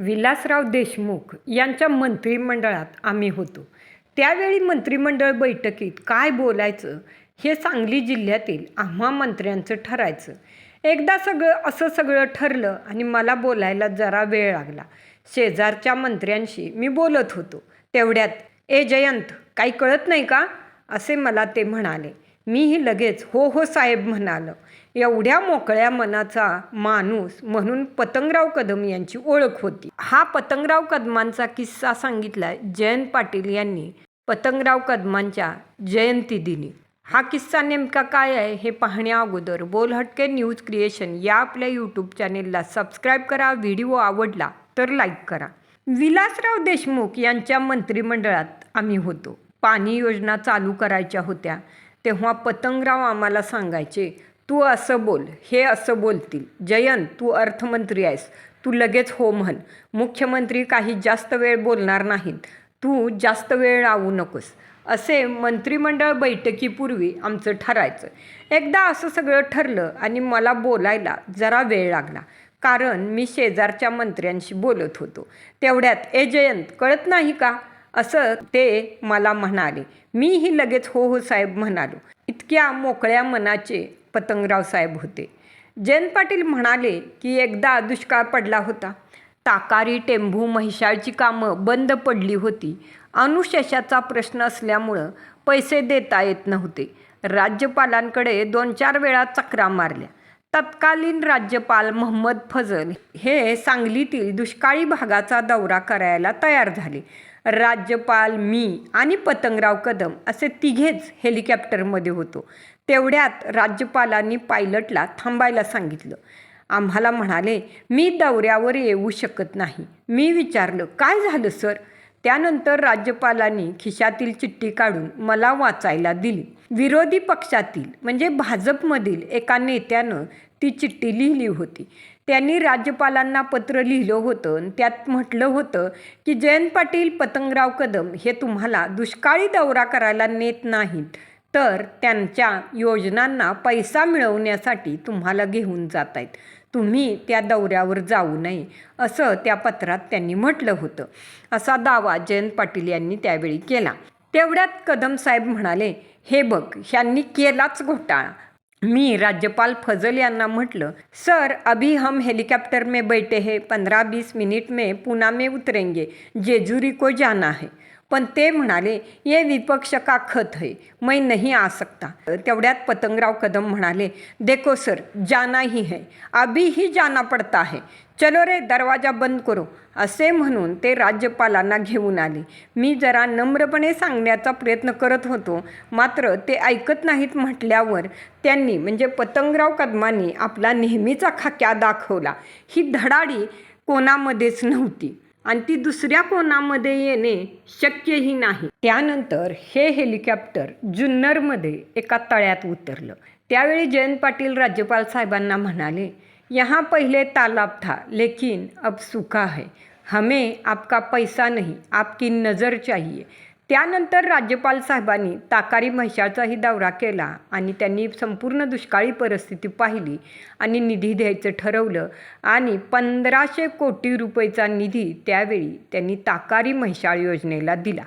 विलासराव देशमुख यांच्या मंत्रिमंडळात आम्ही होतो. त्यावेळी मंत्रिमंडळ बैठकीत काय बोलायचं हे सांगली जिल्ह्यातील आम्हा मंत्र्यांचं ठरायचं. एकदा सगळं असं सगळं ठरलं आणि मला बोलायला जरा वेळ लागला. शेजारच्या मंत्र्यांशी मी बोलत होतो. तेवढ्यात ए जयंत काही कळत नाही का? असे मला ते म्हणाले. मीही लगेच हो हो साहेब म्हणालं. एवढ्या मोकळ्या मनाचा माणूस म्हणून पतंगराव कदम यांची ओळख होती. हा पतंगराव कदमांचा किस्सा सांगितला जयंत पाटील यांनी. पतंगराव कदमांच्या जयंती दिली हा किस्सा नेमका काय आहे हे पाहण्या अगोदर बोल हटके न्यूज क्रिएशन या आपल्या यूट्यूब चॅनेलला सबस्क्राईब करा व्हिडिओ आवडला तर लाईक करा. विलासराव देशमुख यांच्या मंत्रिमंडळात आम्ही होतो. पाणी योजना चालू करायच्या होत्या. तेव्हा पतंगराव आम्हाला सांगायचे तू असं बोल हे असं बोलतील. जयंत तू अर्थमंत्री आहेस. तू लगेच हो म्हण. मुख्यमंत्री काही जास्त वेळ बोलणार नाहीत. तू जास्त वेळ लावू नकोस. असे मंत्रिमंडळ बैठकीपूर्वी आमचं ठरायचं. एकदा असं सगळं ठरलं आणि मला बोलायला जरा वेळ लागला. कारण मी शेजारच्या मंत्र्यांशी बोलत होतो. तेवढ्यात ए जयंत कळत नाही का? असं ते मला म्हणाले. मीही लगेच हो हो साहेब म्हणालो. इतक्या मोकळ्या मनाचे पतंगराव साहेब होते. जयंत पाटील म्हणाले की एकदा दुष्काळ पडला होता. ताकारी टेंभू म्हैसाळची कामं बंद पडली होती. अनुशेषाचा प्रश्न असल्यामुळं पैसे देता येत नव्हते. राज्यपालांकडे दोन चार वेळा चक्रा मारल्या. तत्कालीन राज्यपाल मोहम्मद फजल हे सांगलीतील दुष्काळी भागाचा दौरा करायला तयार झाले. राज्यपाल मी आणि पतंगराव कदम असे तिघेच हेलिकॉप्टरमध्ये होतो. तेवढ्यात राज्यपालांनी पायलटला थांबायला सांगितलं. आम्हाला म्हणाले मी दौऱ्यावर येऊ शकत नाही. मी विचारलं काय झालं सर? त्यानंतर राज्यपालांनी खिशातील चिठ्ठी काढून मला वाचायला दिली. विरोधी पक्षातील म्हणजे भाजपमधील एका नेत्यानं ती चिठ्ठी लिहिली होती. त्यांनी राज्यपालांना पत्र लिहिलं होतं आणि त्यात म्हटलं होतं की जयंत पाटील पतंगराव कदम हे तुम्हाला दुष्काळी दौरा करायला नेत नाहीत. तर त्यांच्या योजनांना पैसा मिळवण्यासाठी तुम्हाला घेऊन जात आहेत तुम्ही त्या दौऱ्यावर जाऊ नये असं त्या पत्रात त्यांनी म्हटलं होतं. असा दावा जयंत पाटील यांनी त्यावेळी केला. तेवढ्यात कदम साहेब म्हणाले हे बघ ह्यांनी केलाच घोटाळा. मी राज्यपाल फजल यांना म्हटलं सर अभी हम हेलिकॉप्टर में बैठे हैं पंद्रह बीस मिनट में पूना में उतरेंगे जेजुरी को जाना है. पण ते म्हणाले ये विपक्ष का खत है? मैं नहीं आ सकता. तेवढ्यात पतंगराव कदम म्हणाले देखो सर जाना ही है. अभी ही जाना पडता है. चलो रे दरवाजा बंद करो. असे म्हणून ते राज्यपालांना घेऊन आले. मी जरा नम्रपणे सांगण्याचा प्रयत्न करत होतो मात्र ते ऐकत नाहीत म्हटल्यावर त्यांनी म्हणजे पतंगराव कदमांनी आपला नेहमीचा खाक्या दाखवला. ही धडाडी कोणामध्येच नव्हती. आणि ती दुसऱ्या कोणामध्ये येणे शक्यही नाही. त्यानंतर हे हेलिकॉप्टर जुन्नरमध्ये एका तळ्यात उतरलं. त्यावेळी जयंत पाटील राज्यपाल साहेबांना म्हणाले यहाँ पहिले तालाब था लेकिन अब सूखा है. हमें आपका पैसा नहीं आपकी नज़र चाहिए. त्यानंतर राज्यपाल साहेबांनी ताकारी म्हैशाळचाही दौरा केला आणि त्यांनी संपूर्ण दुष्काळी परिस्थिती पाहिली आणि निधी द्यायचं ठरवलं आणि पंधराशे कोटी रुपयेचा निधी त्यावेळी त्यांनी ताकारी म्हैशाळ योजनेला दिला.